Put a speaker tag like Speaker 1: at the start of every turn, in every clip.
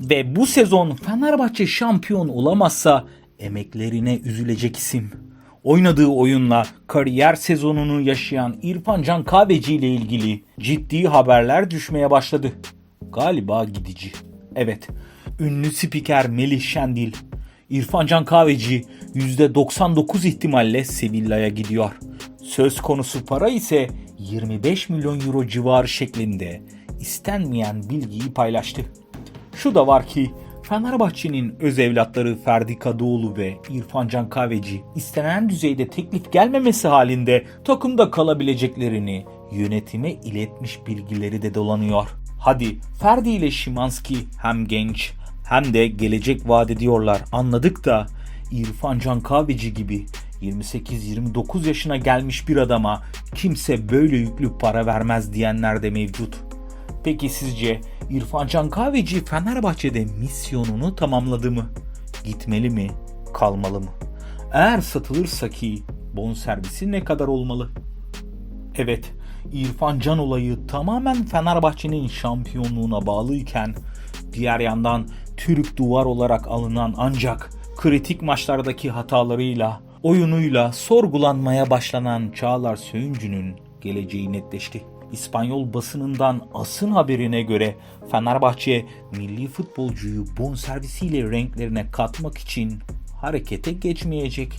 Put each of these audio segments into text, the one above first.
Speaker 1: Ve bu sezon Fenerbahçe şampiyon olamazsa emeklerine üzülecek isim. Oynadığı oyunla kariyer sezonunu yaşayan İrfan Can Kahveci ile ilgili ciddi haberler düşmeye başladı. Galiba gidici. Evet, ünlü spiker Melih Şendil, İrfan Can Kahveci %99 ihtimalle Sevilla'ya gidiyor. Söz konusu para ise 25 milyon euro civarı şeklinde istenmeyen bilgiyi paylaştı. Şu da var ki Fenerbahçe'nin öz evlatları Ferdi Kadıoğlu ve İrfan Can Kahveci istenen düzeyde teklif gelmemesi halinde takımda kalabileceklerini yönetime iletmiş bilgileri de dolanıyor. Hadi Ferdi ile Şimanski hem genç hem de gelecek vaat ediyorlar anladık da İrfan Can Kahveci gibi 28-29 yaşına gelmiş bir adama kimse böyle yüklü para vermez diyenler de mevcut. Peki sizce İrfan Can Kahveci Fenerbahçe'de misyonunu tamamladı mı? Gitmeli mi? Kalmalı mı? Eğer satılırsa ki bonservisi ne kadar olmalı? Evet, İrfan Can olayı tamamen Fenerbahçe'nin şampiyonluğuna bağlıyken diğer yandan Türk duvar olarak alınan ancak kritik maçlardaki hatalarıyla, oyunuyla sorgulanmaya başlanan Çağlar Söyüncü'nün geleceği netleşti. İspanyol basınından asın haberine göre Fenerbahçe milli futbolcuyu bonservisiyle renklerine katmak için harekete geçmeyecek.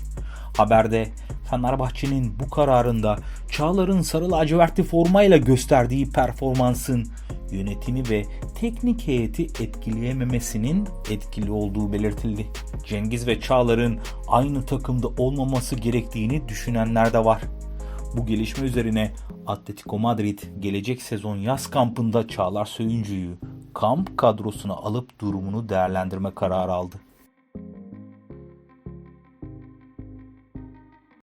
Speaker 1: Haberde Fenerbahçe'nin bu kararında Çağlar'ın sarı lacivertli formayla gösterdiği performansın yönetimi ve teknik heyeti etkileyememesinin etkili olduğu belirtildi. Cengiz ve Çağlar'ın aynı takımda olmaması gerektiğini düşünenler de var. Bu gelişme üzerine Atletico Madrid gelecek sezon yaz kampında Çağlar Söyüncü'yü kamp kadrosuna alıp durumunu değerlendirme kararı aldı.